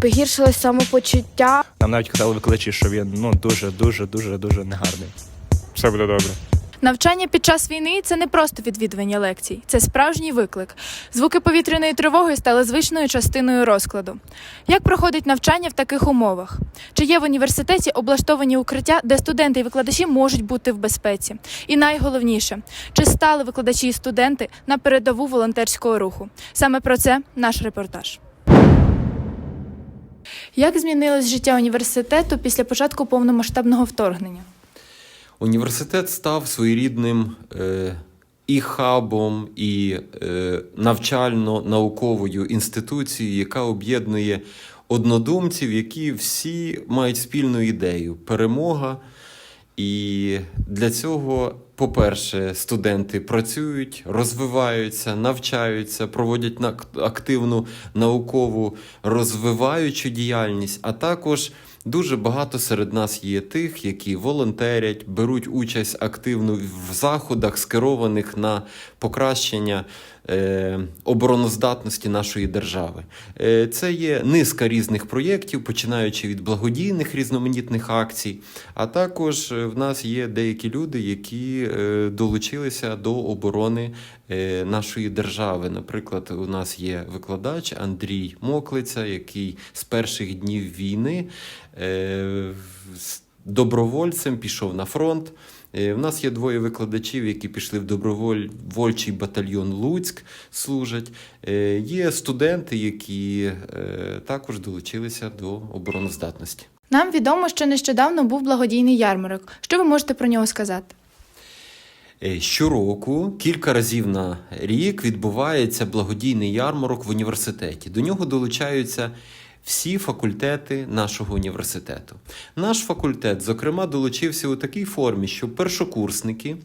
Погіршилось самопочуття. Нам навіть казали викладачі, що він ну дуже, дуже, дуже, дуже негарний. Все буде добре. Навчання під час війни це не просто відвідування лекцій, це справжній виклик. Звуки повітряної тривоги стали звичною частиною розкладу. Як проходить навчання в таких умовах? Чи є в університеті облаштовані укриття, де студенти і викладачі можуть бути в безпеці? І найголовніше, чи стали викладачі і студенти на передову волонтерського руху? Саме про це наш репортаж. Як змінилось життя університету після початку повномасштабного вторгнення? Університет став своєрідним е, і хабом, і е, навчально-науковою інституцією, яка об'єднує однодумців, які всі мають спільну ідею перемога. І для цього, по-перше, студенти працюють, розвиваються, навчаються, проводять активну наукову розвиваючу діяльність, а також дуже багато серед нас є тих, які волонтерять, беруть участь активно в заходах, скерованих на покращення обороноздатності нашої держави. Е, це є низка різних проєктів, починаючи від благодійних різноманітних акцій, а також е, в нас є деякі люди, які е, долучилися до оборони е, нашої держави. Наприклад, у нас є викладач Андрій Моклиця, який з перших днів війни е, добровольцем пішов на фронт. Е, В нас є двоє викладачів, які пішли в добровольчий батальйон Луцьк, служать. Е, Є студенти, які е, також долучилися до обороноздатності. Нам відомо, що нещодавно був благодійний ярмарок. Що ви можете про нього сказати? Щороку, кілька разів на рік, відбувається благодійний ярмарок в університеті. До нього долучаються всі факультети нашого університету. Наш факультет, зокрема, долучився у такій формі, що першокурсники,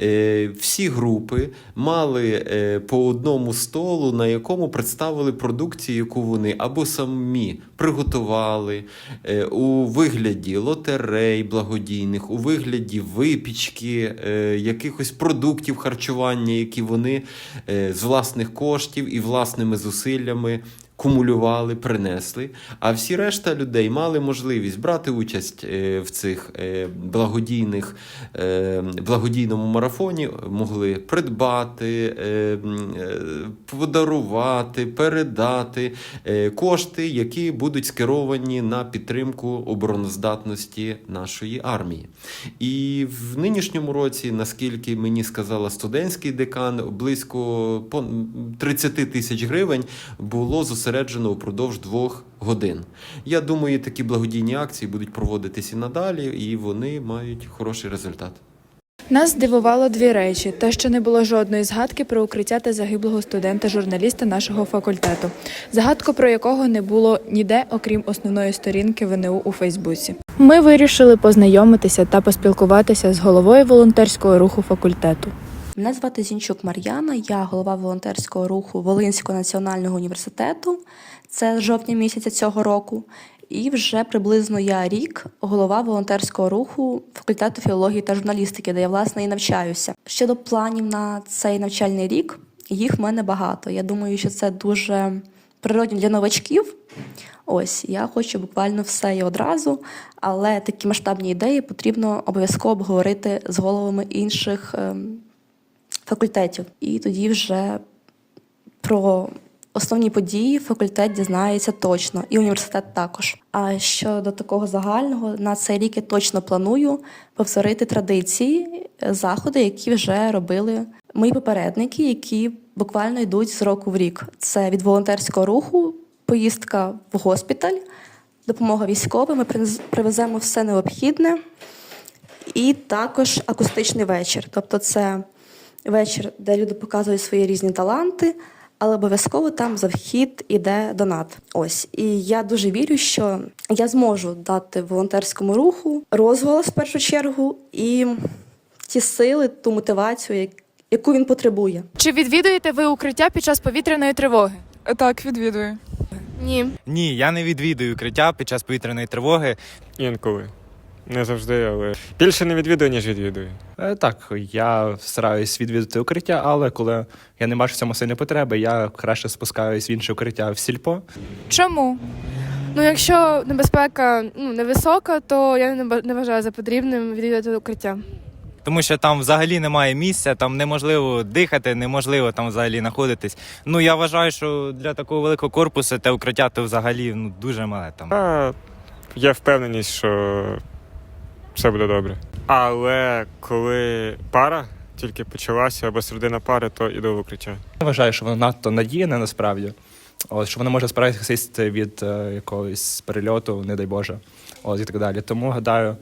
е, всі групи мали е, по одному столу, на якому представили продукцію, яку вони або самі приготували е, у вигляді лотерей благодійних, у вигляді випічки, якихось продуктів харчування, які вони з власних коштів і власними зусиллями. Кумулювали, принесли, а всі решта людей мали можливість брати участь е, в цих е, благодійних е, благодійному марафоні, могли придбати, подарувати, передати кошти, які будуть скеровані на підтримку обороноздатності нашої армії. І в нинішньому році, наскільки мені сказала студентський декан, близько 30 тисяч гривень було зосереджено упродовж двох годин. Я думаю, такі благодійні акції будуть проводитись і надалі, і вони мають хороший результат. Нас здивувало дві речі: те, що не було жодної згадки про укриття та загиблого студента-журналіста нашого факультету, згадку про якого не було ніде, окрім основної сторінки ВНУ у Фейсбуці. Ми вирішили познайомитися та поспілкуватися з головою волонтерського руху факультету. Мене звати Зінчук Мар'яна, я голова волонтерського руху Волинського національного університету. Це жовтня місяця цього року. І вже приблизно я рік голова волонтерського руху факультету філології та журналістики, де я власне і навчаюся. Щодо планів на цей навчальний рік, їх в мене багато. Я думаю, що це дуже природньо для новачків. Ось я хочу буквально все і одразу, але такі масштабні ідеї потрібно обов'язково обговорити з головами інших ем, факультетів. І тоді вже про основні події факультет дізнається точно, і університет також. А щодо такого загального, на цей рік я точно планую повторити традиції, заходи, які вже робили мої попередники, які буквально йдуть з року в рік. Це від волонтерського руху, поїздка в госпіталь, допомога військовим. Ми привеземо все необхідне. І також акустичний вечір. Тобто це вечір, де люди показують свої різні таланти, але обов'язково там за вхід іде донат. Ось. І я дуже вірю, що я зможу дати волонтерському руху розголос в першу чергу і ті сили, ту мотивацію, яку він потребує. Чи відвідуєте ви укриття під час повітряної тривоги? Так, відвідую. Ні. Ні, я не відвідую укриття під час повітряної тривоги. Інколи. Не завжди, але більше не відвідую, ніж відвідую. Е, Так, я стараюсь відвідати укриття, але коли я не бачу в цьому сильної потреби, я краще спускаюсь в інше укриття в сільпо. Чому? Ну, якщо небезпека ну, невисока, то я не ба- не вважаю за потрібним відвідати укриття. Тому що там взагалі немає місця, там неможливо дихати, неможливо там взагалі знаходитись. Ну я вважаю, що для такого великого корпусу те укриття то взагалі ну дуже мале там. А, є впевненість, що все буде добре. Але коли пара тільки почалася або середина пари, то іду в укриття. Я вважаю, що воно надто надійне насправді. От, що воно може справитися від е, якогось перельоту, не дай Боже, от, і так далі. Тому гадаю,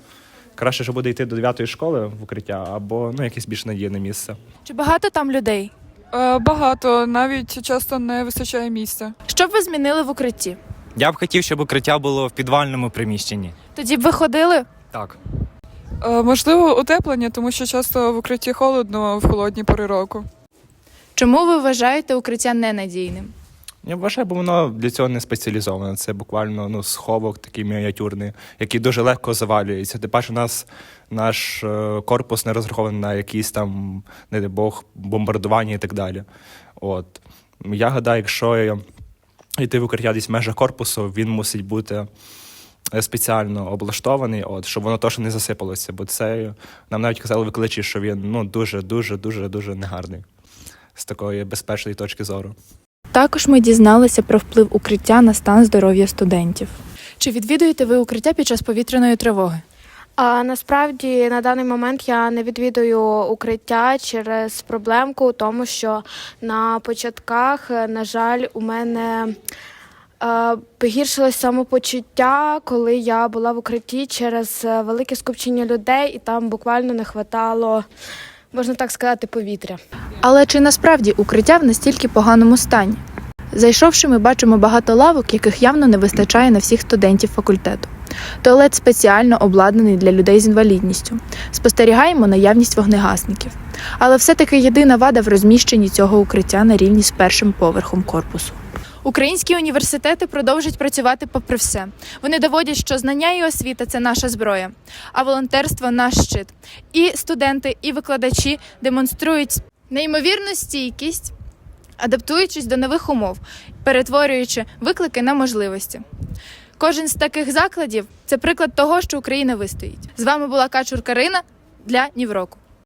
краще, що буде йти до 9 школи в укриття або ну, якесь більш надійне місце. Чи багато там людей? Е, Багато, навіть часто не вистачає місця. Що б ви змінили в укритті? Я б хотів, щоб укриття було в підвальному приміщенні. Тоді б ви ходили? Так. Е, Можливо, утеплення, тому що часто в укритті холодно в холодні пори року. Чому ви вважаєте укриття ненадійним? Я вважаю, бо воно для цього не спеціалізоване. Це буквально ну, сховок такий мініатюрний, який дуже легко завалюється. Тим паче, у нас наш е, корпус не розрахований на якісь там, не дай Бог, бомбардування і так далі. От. Я гадаю, якщо йти в укриття десь в межах корпусу, він мусить бути спеціально облаштований, от, щоб воно точно не засипалося. Бо це нам навіть казали викладачі, що він ну, дуже, дуже, дуже, дуже негарний з такої безпечної точки зору. Також ми дізналися про вплив укриття на стан здоров'я студентів. Чи відвідуєте ви укриття під час повітряної тривоги? А насправді на даний момент я не відвідую укриття через проблемку, тому що на початках, е, на жаль, у мене е, погіршилось самопочуття, коли я була в укритті через е, велике скупчення людей, і там буквально не хватало, можна так сказати, повітря. Але чи насправді укриття в настільки поганому стані? Зайшовши, ми бачимо багато лавок, яких явно не вистачає на всіх студентів факультету. Туалет спеціально обладнаний для людей з інвалідністю. Спостерігаємо наявність вогнегасників. Але все-таки єдина вада в розміщенні цього укриття на рівні з першим поверхом корпусу. Українські університети продовжують працювати попри все. Вони доводять, що знання і освіта це наша зброя, а волонтерство наш щит. І студенти, і викладачі демонструють неймовірну стійкість, адаптуючись до нових умов, перетворюючи виклики на можливості. Кожен з таких закладів це приклад того, що Україна вистоїть. З вами була Качур Карина для Нівроку.